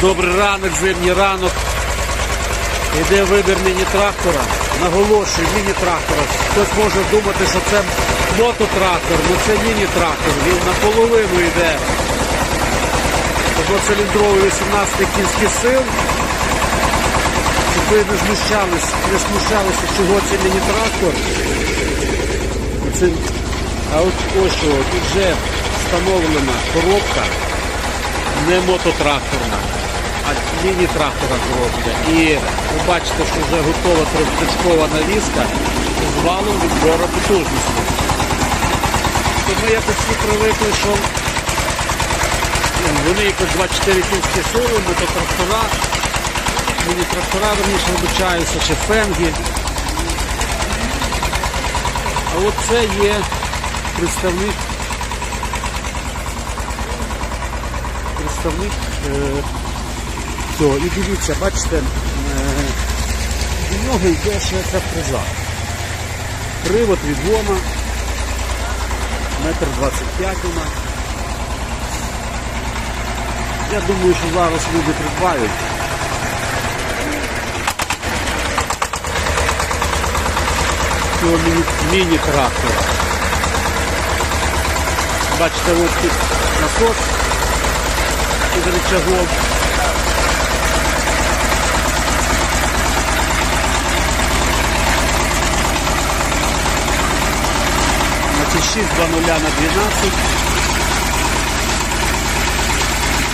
Добрий ранок, зимній ранок. Іде вибір міні-трактора. Наголошую, міні-трактора. Хтось може думати, що це мототрактор, але це міні-трактор. Він наполовину йде. Двоциліндровий 18 кінських сил. Щоб ви не знущались, не смущалися, чого це міні-трактор. Це- А от ось що, тут вже встановлена коробка не мототракторна, а міні-трактора коробка. І ви бачите, що вже готова трьохтичкова навіска з валом відбору потужності. То ми якось всі привикли, що ну, вони якось 24 кінські сили, мототрактора, міні-трактора, верніше вибачаюся, чи фенги. А от це є представник представник е, цього. І дивіться, бачите, е, у нього йде ще ця фреза. Привод від Вома, метр 25 вона. Я думаю, що зараз люди придбають. Цього міні- міні-трактора. Бачите, ось тут насос під рычагом. Значить 6 2 0 на 12.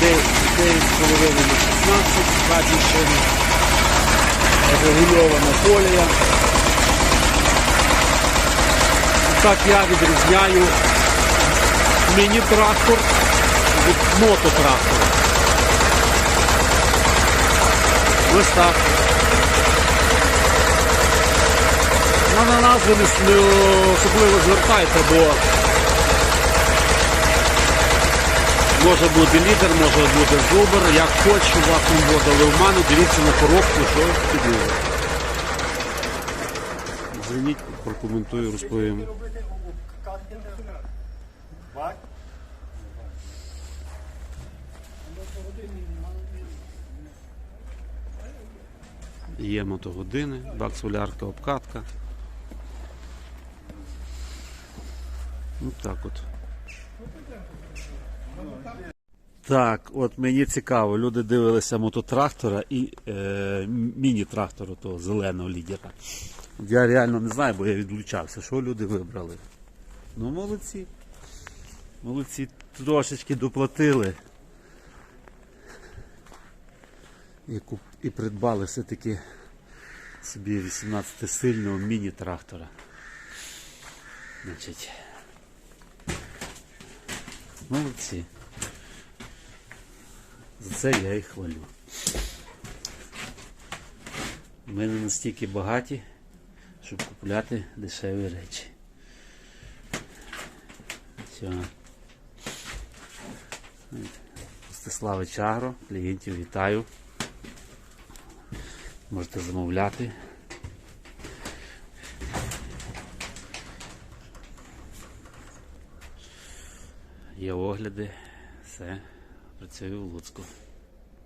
9 9,5 на 16, ззаді шини. Регульована колія. Так я відрізняю міні-трактор від мототрактора. Ось так. Ну, на назви не, не особливо звертайте, бо може бути лідер, може бути зубр, як хоч, щоб вас не вводили в ману, дивіться на коробку, що піде. Дзвоніть, прокоментую, розповім. Є мотогодини, бак солярка, обкатка. Ну так от. Так, от мені цікаво, люди дивилися мототрактора і е, міні-трактора того зеленого лідера. Я реально не знаю, бо я відлучався, що люди вибрали. Ну, молодці. Молодці, трошечки доплатили. І, куп... і придбали все-таки собі 18-сильного міні-трактора. Значить. Молодці. За це я їх хвалю. Ми не настільки багаті, щоб купляти дешеві речі. Все. Ростиславич Агро, клієнтів вітаю. Можете замовляти. Є огляди, все, працюю в Луцьку.